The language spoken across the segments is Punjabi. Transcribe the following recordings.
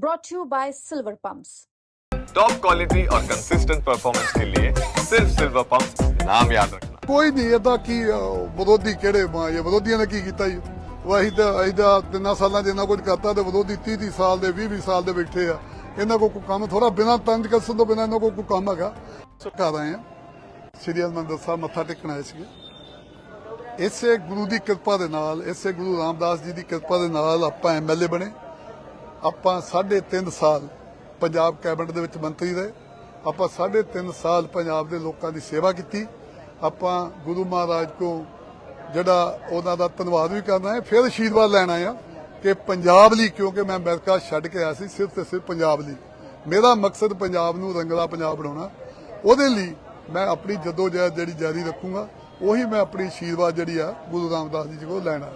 brought to you by Silver Pumps. Top quality और कंसिस्टेंट परफॉर्मेंस के लिए सिर्फ सिल्वर पंप नाम याद रखना ਕੋਈ ਨਹੀਂ ਇਹਦਾ ਕੀ ਅਹ, ਵਿਰੋਧੀ ਕਿਹੜੇ ਮਾਂ ਇਹ ਵਿਰੋਧੀਆਂ ਨੇ ਕੀ ਕੀਤਾ ਜੀ ਉਹ ਅਸੀਂ ਤਾਂ ਅਸੀਂ ਤਾਂ ਤਿੰਨਾਂ ਸਾਲਾਂ 'ਚ ਇੰਨਾ ਕੁਝ ਕਰਤਾ ਤੇ ਵਿਰੋਧੀ 30 30 ਸਾਲ ਦੇ 20 20 ਸਾਲ ਦੇ ਬੈਠੇ ਆ ਇਹਨਾਂ ਕੋਲ ਕੋਈ ਕੰਮ ਥੋੜਾ ਬਿਨਾਂ ਤੰਜ ਕਸਣ ਤੋਂ ਬਿਨਾਂ ਇਹਨਾਂ ਕੋਲ ਕੋਈ ਕੰਮ ਹੈਗਾ ਕਰ ਆਏ ਆ ਸ੍ਰੀ ਹਰਿਮੰਦਰ ਸਾਹਿਬ ਮੱਥਾ ਟੇਕਣ ਆਏ ਸੀਗੇ ਇਸੇ ਗੁਰੂ ਦੀ ਕਿਰਪਾ ਦੇ ਨਾਲ ਇਸੇ ਗੁਰੂ ਰਾਮਦਾਸ ਜੀ ਦੀ ਕਿਰਪਾ ਦੇ ਨਾਲ ਆਪਾਂ ਐਮਐਲਏ ਬਣੇ ਆਪਾਂ 3.5 ਸਾਲ ਪੰਜਾਬ ਕੈਬਨਿਟ ਦੇ ਵਿੱਚ ਮੰਤਰੀ ਰਹੇ। ਆਪਾਂ 3.5 ਸਾਲ ਪੰਜਾਬ ਦੇ ਲੋਕਾਂ ਦੀ ਸੇਵਾ ਕੀਤੀ। ਆਪਾਂ ਗੁਰੂ ਮਹਾਰਾਜ ਕੋ ਜਿਹੜਾ ਉਹਨਾਂ ਦਾ ਧੰਨਵਾਦ ਵੀ ਕਰਨਾ ਹੈ, ਫਿਰ ਆਸ਼ੀਰਵਾਦ ਲੈਣਾ ਆ ਕਿ ਪੰਜਾਬ ਲਈ, ਕਿਉਂਕਿ ਮੈਂ ਅਮਰੀਕਾ ਛੱਡ ਕੇ ਆਇਆ ਸੀ, ਸਿਰਫ ਤੇ ਸਿਰਫ ਪੰਜਾਬ ਲਈ। ਮੇਰਾ ਮਕਸਦ ਪੰਜਾਬ ਨੂੰ ਰੰਗਲਾ ਪੰਜਾਬ ਬਣਾਉਣਾ। ਉਹਦੇ ਲਈ ਮੈਂ ਆਪਣੀ ਜਦੋਜਹਿਦ ਜਿਹੜੀ ਜਾਰੀ ਰੱਖੂੰਗਾ, ਉਹੀ ਮੈਂ ਆਪਣੀ ਆਸ਼ੀਰਵਾਦ ਜਿਹੜੀ ਆ ਗੁਰੂ ਰਾਮਦਾਸ ਜੀ ਕੋਲ ਲੈਣਾ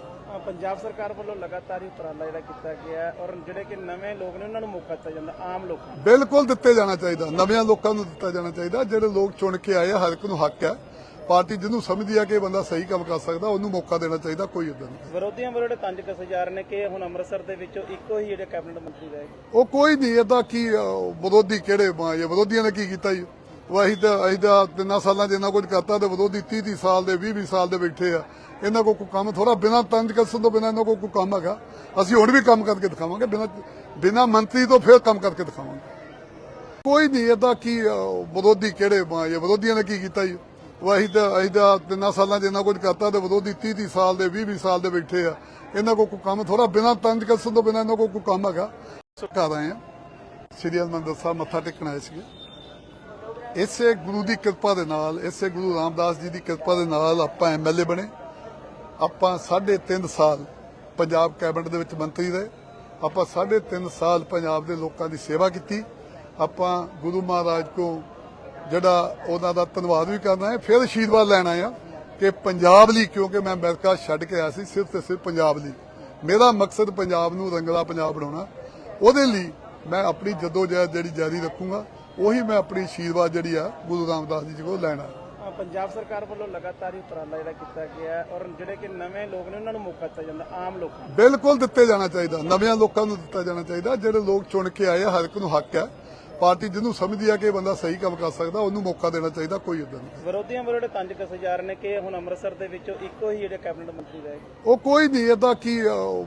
ਪੰਜਾਬ ਸਰਕਾਰ ਵੱਲੋਂ ਲਗਾਤਾਰ ਹੀ ਉਪਰਾਲਾ ਜਿਹੜਾ ਕੀਤਾ ਗਿਆ ਔਰ ਜਿਹੜੇ ਕਿ ਨਵੇਂ ਲੋਕ ਨੇ ਉਹਨਾਂ ਨੂੰ ਮੌਕਾ ਦਿੱਤਾ ਜਾਂਦਾ ਆਮ ਲੋਕਾਂ ਨੂੰ। ਬਿਲਕੁਲ ਦਿੱਤੇ ਜਾਣਾ ਚਾਹੀਦਾ ਨਵਿਆਂ ਲੋਕਾਂ ਨੂੰ ਦਿੱਤਾ ਜਾਣਾ ਚਾਹੀਦਾ। ਜਿਹੜੇ ਲੋਕ ਚੁਣ ਕੇ ਆਏ ਹਰ ਇੱਕ ਨੂੰ ਹੱਕ ਹੈ। ਪਾਰਟੀ ਜਿਹਨੂੰ ਸਮਝਦੀ ਆ ਕਿ ਇਹ ਬੰਦਾ ਸਹੀ ਕੰਮ ਕਰ ਸਕਦਾ ਉਹਨੂੰ ਮੌਕਾ ਦੇਣਾ ਚਾਹੀਦਾ ਕੋਈ ਉਦੋਂ ਨਹੀਂ। ਵਿਰੋਧੀਆਂ ਵੱਲੋਂ ਜਿਹੜੇ ਤੰਜ ਕਸੇ ਜਾ ਰਹੇ ਨੇ ਕਿ ਹੁਣ ਅੰਮ੍ਰਿਤਸਰ ਦੇ ਵਿੱਚੋਂ ਇੱਕੋ ਹੀ ਜਿਹੜੇ ਕੈਬਨਿਟ ਮੰਤਰੀ ਰਹੇ ਉਹ ਕੋਈ ਨਹੀਂ ਇਹਦਾ ਕੀ ਅਹ, ਵਿਰੋਧੀ ਕਿਹੜੇ ਵਿਰੋਧੀਆਂ ਨੇ ਕੀ ਕੀਤਾ ਜੀ? ਉਹ ਅਸੀਂ ਤਾਂ ਅਸੀਂ ਤਾਂ ਤਿੰਨਾਂ ਸਾਲਾਂ ਜਿੰਨਾ ਕੁਝ ਕਰਤਾ ਤੇ ਵਿਰੋਧੀ 30 30 ਸਾਲ ਦੇ 20 20 ਸਾਲ ਦੇ ਬੈਠੇ ਆ। ਇਹਨਾਂ ਕੋਲ ਕੋਈ ਕੰਮ ਥੋੜਾ ਬਿਨਾਂ ਤੰਜ ਕਸਣ ਤੋਂ ਬਿਨਾਂ ਇਹਨਾਂ ਕੋਲ ਕੋਈ ਕੰਮ ਹੈਗਾ। ਅਸੀਂ ਹੁਣ ਵੀ ਕੰਮ ਕਰਕੇ ਦਿਖਾਵਾਂਗੇ। ਬਿਨਾਂ ਬਿਨਾਂ ਮੰਤਰੀ ਤੋਂ ਫਿਰ ਕੰਮ ਕਰਕੇ ਦਿਖਾਵਾਂਗੇ। ਕੋਈ ਨਹੀਂ ਇਹਦਾ ਕੀ ਵਿਰੋਧੀ ਕਿਹੜੇ ਮਾਂ ਵਿਰੋਧੀਆਂ ਨੇ ਕੀ ਕੀਤਾ ਜੀ? ਵਾਹੀ ਅਸੀਂ ਤਾਂ ਅਸੀਂ ਤਾਂ ਤਿੰਨਾਂ ਸਾਲਾਂ ਜਿੰਨਾ ਕੁਝ ਕਰਤਾ ਤੇ ਵਿਰੋਧੀ 30 30 ਸਾਲ ਦੇ 20 20 ਸਾਲ ਦੇ ਬੈਠੇ ਆ। ਇਹਨਾਂ ਕੋਲ ਕੋਈ ਕੰਮ ਥੋੜਾ ਬਿਨਾਂ ਤੰਜ ਕਸਣ ਤੋਂ ਬਿਨਾਂ ਇਹਨਾਂ ਕੋਲ ਕੋਈ ਕੰਮ ਹੈਗਾ। ਘਰ ਆਏ ਆ। ਸ੍ਰੀ ਹਰਿਮੰਦਰ ਸਾਹਿਬ ਮੱਥਾ ਟੇਕਣ ਆਏ ਸੀਗੇ। ਇਸੇ ਗੁਰੂ ਦੀ ਕਿਰਪਾ ਦੇ ਨਾਲ, ਇਸੇ ਗੁਰੂ ਰਾਮਦਾਸ ਜੀ ਦੀ ਕਿਰਪਾ ਦੇ ਨਾਲ ਆਪਾਂ ਐਮਐਲਏ ਬਣੇ। ਆਪਾਂ 3.5 ਸਾਲ ਪੰਜਾਬ ਕੈਬਨਿਟ ਦੇ ਵਿੱਚ ਮੰਤਰੀ ਰਹੇ। ਆਪਾਂ 3.5 ਸਾਲ ਪੰਜਾਬ ਦੇ ਲੋਕਾਂ ਦੀ ਸੇਵਾ ਕੀਤੀ। ਆਪਾਂ ਗੁਰੂ ਮਹਾਰਾਜ ਕੋ ਜਿਹੜਾ ਉਹਨਾਂ ਦਾ ਧੰਨਵਾਦ ਵੀ ਕਰਨਾ ਹੈ, ਫਿਰ ਆਸ਼ੀਰਵਾਦ ਲੈਣਾ ਆ ਕਿ ਪੰਜਾਬ ਲਈ, ਕਿਉਂਕਿ ਮੈਂ ਅਮਰੀਕਾ ਛੱਡ ਕੇ ਆਇਆ ਸੀ, ਸਿਰਫ ਤੇ ਸਿਰਫ ਪੰਜਾਬ ਲਈ। ਮੇਰਾ ਮਕਸਦ ਪੰਜਾਬ ਨੂੰ ਰੰਗਲਾ ਪੰਜਾਬ ਬਣਾਉਣਾ। ਉਹਦੇ ਲਈ ਮੈਂ ਆਪਣੀ ਜਦੋਜਹਿਦ ਜਿਹੜੀ ਜਾਰੀ ਰੱਖੂੰਗਾ। ਉਹੀ ਮੈਂ ਆਪਣੀ ਆਸ਼ੀਰਵਾਦ ਜਿਹੜੀ ਆ ਗੁਰੂ ਰਾਮਦਾਸ ਜੀ ਕੋਲ ਲੈਣਾ। ਪੰਜਾਬ ਸਰਕਾਰ ਵੱਲੋਂ ਲਗਾਤਾਰ ਹੀ ਉਪਰਾਲਾ ਜਿਹੜਾ ਕੀਤਾ ਗਿਆ ਔਰ ਜਿਹੜੇ ਕਿ ਨਵੇਂ ਲੋਕ ਨੇ ਉਹਨਾਂ ਨੂੰ ਮੌਕਾ ਦਿੱਤਾ ਜਾਂਦਾ ਆਮ ਲੋਕਾਂ ਨੂੰ। ਬਿਲਕੁਲ ਦਿੱਤੇ ਜਾਣਾ ਚਾਹੀਦਾ ਨਵਿਆਂ ਲੋਕਾਂ ਨੂੰ ਦਿੱਤਾ ਜਾਣਾ ਚਾਹੀਦਾ। ਜਿਹੜੇ ਲੋਕ ਚੁਣ ਕੇ ਆਏ ਆ ਹਰ ਇੱਕ ਨੂੰ ਹੱਕ ਹੈ। ਪਾਰਟੀ ਜਿਹਨੂੰ ਸਮਝਦੀ ਆ ਕਿ ਬੰਦਾ ਸਹੀ ਕੰਮ ਕਰ ਸਕਦਾ ਉਹਨੂੰ ਮੌਕਾ ਦੇਣਾ ਚਾਹੀਦਾ ਕੋਈ ਉਦੋਂ ਨਹੀਂ। ਵਿਰੋਧੀਆਂ ਵੱਲੋਂ ਜਿਹੜੇ ਤੰਜ ਕਸੇ ਜਾ ਰਹੇ ਨੇ ਕਿ ਹੁਣ ਅੰਮ੍ਰਿਤਸਰ ਦੇ ਵਿੱਚੋਂ ਇੱਕੋ ਹੀ ਜਿਹੜੇ ਕੈਬਨਿਟ ਮੰਤਰੀ ਰਹੇ ਉਹ ਕੋਈ ਨਹੀਂ ਇਹਦਾ ਕੀ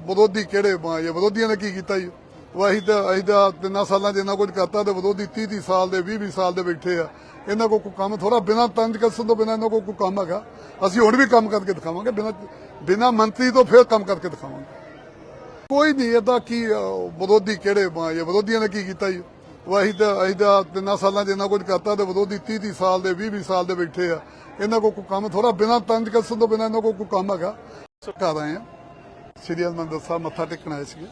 ਵਿਰੋਧੀ ਕਿਹੜੇ ਵਿਰੋਧੀਆਂ ਨੇ ਕੀ ਕੀਤਾ ਜੀ? ਉਹ ਅਸੀਂ ਤਾਂ ਅਸੀਂ ਤਾਂ ਤਿੰਨਾਂ ਸਾਲਾਂ ਜਿੰਨਾ ਕੁਝ ਕਰਤਾ ਤੇ ਵਿਰੋਧੀ 30 30 ਸਾਲ ਦੇ 20 20 ਸਾਲ ਦੇ ਬੈਠੇ ਆ। ਇਹਨਾਂ ਕੋਲ ਕੋਈ ਕੰਮ ਥੋੜਾ ਬਿਨਾਂ ਤੰਜ ਕਸਣ ਤੋਂ ਬਿਨਾਂ ਇਹਨਾਂ ਕੋਲ ਕੋਈ ਕੰਮ ਹੈਗਾ। ਅਸੀਂ ਹੁਣ ਵੀ ਕੰਮ ਕਰਕੇ ਦਿਖਾਵਾਂਗੇ। ਬਿਨਾਂ ਬਿਨਾਂ ਮੰਤਰੀ ਤੋਂ ਫਿਰ ਕੰਮ ਕਰਕੇ ਦਿਖਾਵਾਂਗੇ। ਕੋਈ ਨਹੀਂ ਇਹਦਾ ਕੀ ਵਿਰੋਧੀ ਕਿਹੜੇ ਇਹ ਵਿਰੋਧੀਆਂ ਨੇ ਕੀ ਕੀਤਾ ਜੀ? ਵਾਹੀ ਅਸੀਂ ਤਾਂ ਅਸੀਂ ਤਾਂ ਤਿੰਨਾਂ ਸਾਲਾਂ ਜਿੰਨਾ ਕੁਝ ਕਰਤਾ ਤੇ ਵਿਰੋਧੀ 30 30 ਸਾਲ ਦੇ 20 20 ਸਾਲ ਦੇ ਬੈਠੇ ਆ। ਇਹਨਾਂ ਕੋਲ ਕੋਈ ਕੰਮ ਥੋੜਾ ਬਿਨਾਂ ਤੰਜ ਕਸਣ ਤੋਂ ਬਿਨਾਂ ਇਹਨਾਂ ਕੋਲ ਕੋਈ ਕੰਮ ਹੈਗਾ। ਕਰ ਆਏ ਆ। ਸ੍ਰੀ ਹਰਿਮੰਦਰ ਸਾਹਿਬ ਮੱਥਾ ਟੇਕਣ ਆਏ ਸੀਗੇ।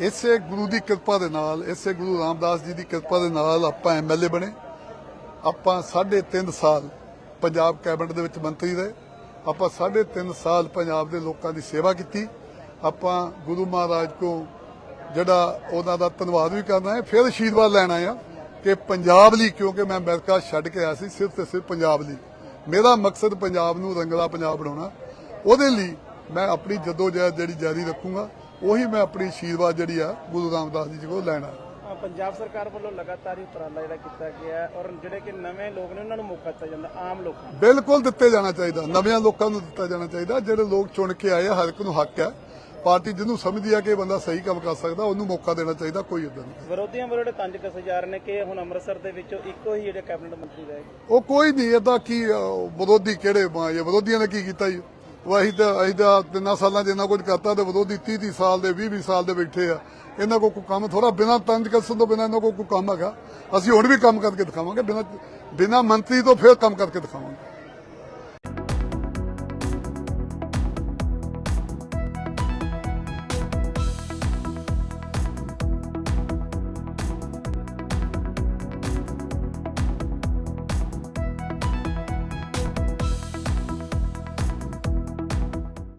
ਇਸੇ ਗੁਰੂ ਦੀ ਕਿਰਪਾ ਦੇ ਨਾਲ, ਇਸੇ ਗੁਰੂ ਰਾਮਦਾਸ ਜੀ ਦੀ ਕਿਰਪਾ ਦੇ ਨਾਲ ਆਪਾਂ ਐਮਐਲਏ ਬਣੇ। ਆਪਾਂ 3.5 ਸਾਲ ਪੰਜਾਬ ਕੈਬਨਿਟ ਦੇ ਵਿੱਚ ਮੰਤਰੀ ਰਹੇ। ਆਪਾਂ 3.5 ਸਾਲ ਪੰਜਾਬ ਦੇ ਲੋਕਾਂ ਦੀ ਸੇਵਾ ਕੀਤੀ। ਆਪਾਂ ਗੁਰੂ ਮਹਾਰਾਜ ਕੋ ਜਿਹੜਾ ਉਹਨਾਂ ਦਾ ਧੰਨਵਾਦ ਵੀ ਕਰਨਾ ਹੈ, ਫਿਰ ਆਸ਼ੀਰਵਾਦ ਲੈਣਾ ਆ ਕਿ ਪੰਜਾਬ ਲਈ, ਕਿਉਂਕਿ ਮੈਂ ਅਮਰੀਕਾ ਛੱਡ ਕੇ ਆਇਆ ਸੀ, ਸਿਰਫ ਤੇ ਸਿਰਫ ਪੰਜਾਬ ਲਈ। ਮੇਰਾ ਮਕਸਦ ਪੰਜਾਬ ਨੂੰ ਰੰਗਲਾ ਪੰਜਾਬ ਬਣਾਉਣਾ। ਉਹਦੇ ਲਈ ਮੈਂ ਆਪਣੀ ਜਦੋਜਹਿਦ ਜਿਹੜੀ ਜਾਰੀ ਰੱਖੂੰਗਾ। ਉਹੀ ਮੈਂ ਆਪਣੀ ਆਸ਼ੀਰਵਾਦ ਜਿਹੜੀ ਆ ਗੁਰੂ ਰਾਮਦਾਸ ਜੀ ਕੋਲ ਲੈਣਾ। ਪੰਜਾਬ ਸਰਕਾਰ ਵੱਲੋਂ ਲਗਾਤਾਰ ਹੀ ਉਪਰਾਲਾ ਜਿਹੜਾ ਕੀਤਾ ਗਿਆ ਹੈ ਔਰ ਜਿਹੜੇ ਕਿ ਨਵੇਂ ਲੋਕ ਨੇ ਉਹਨਾਂ ਨੂੰ ਮੌਕਾ ਦਿੱਤਾ ਜਾਂਦਾ ਆਮ ਲੋਕਾਂ ਨੂੰ। ਬਿਲਕੁਲ ਦਿੱਤੇ ਜਾਣਾ ਚਾਹੀਦਾ ਨਵਿਆਂ ਲੋਕਾਂ ਨੂੰ ਦਿੱਤਾ ਜਾਣਾ ਚਾਹੀਦਾ। ਜਿਹੜੇ ਲੋਕ ਚੁਣ ਕੇ ਆਏ ਹਰ ਇੱਕ ਨੂੰ ਹੱਕ ਹੈ। ਪਾਰਟੀ ਜਿਹਨੂੰ ਸਮਝਦੀ ਆ ਕਿ ਇਹ ਬੰਦਾ ਸਹੀ ਕੰਮ ਕਰ ਸਕਦਾ ਉਹਨੂੰ ਮੌਕਾ ਦੇਣਾ ਚਾਹੀਦਾ ਕੋਈ ਉਦੋਂ ਨਹੀਂ। ਵਿਰੋਧੀਆਂ ਵੱਲੋਂ ਜਿਹੜੇ ਤੰਜ ਕਸੇ ਜਾ ਰਹੇ ਨੇ ਕਿ ਹੁਣ ਅੰਮ੍ਰਿਤਸਰ ਦੇ ਵਿੱਚੋਂ ਇੱਕੋ ਹੀ ਜਿਹੜੇ ਕੈਬਨਿਟ ਮੰਤਰੀ ਰਹੇ ਉਹ ਕੋਈ ਨਹੀਂ ਇਹਦਾ ਕੀ ਵਿਰੋਧੀ ਕਿਹੜੇ ਵਿਰੋਧੀਆਂ ਨੇ ਕੀ ਕੀਤਾ ਜੀ? ਉਹ ਅਸੀਂ ਤਾਂ ਅਸੀਂ ਤਾਂ ਤਿੰਨਾਂ ਸਾਲਾਂ 'ਚ ਇੰਨਾ ਕੁਝ ਕਰਤਾ ਤੇ ਵਿਰੋਧੀ 30 30 ਸਾਲ ਦੇ 20 20 ਸਾਲ ਦੇ ਬੈਠੇ ਆ। ਇਹਨਾਂ ਕੋਲ ਕੋਈ ਕੰਮ ਥੋੜਾ ਬਿਨਾਂ ਤੰਜ ਕਸਣ ਤੋਂ ਬਿਨਾਂ ਇਹਨਾਂ ਕੋਲ ਕੋਈ ਕੰਮ ਹੈਗਾ। ਅਸੀਂ ਹੁਣ ਵੀ ਕੰਮ ਕਰਕੇ ਦਿਖਾਵਾਂਗੇ। ਬਿਨਾਂ ਬਿਨਾਂ ਮੰਤਰੀ ਤੋਂ ਫਿਰ ਕੰਮ ਕਰਕੇ ਦਿਖਾਵਾਂਗੇ।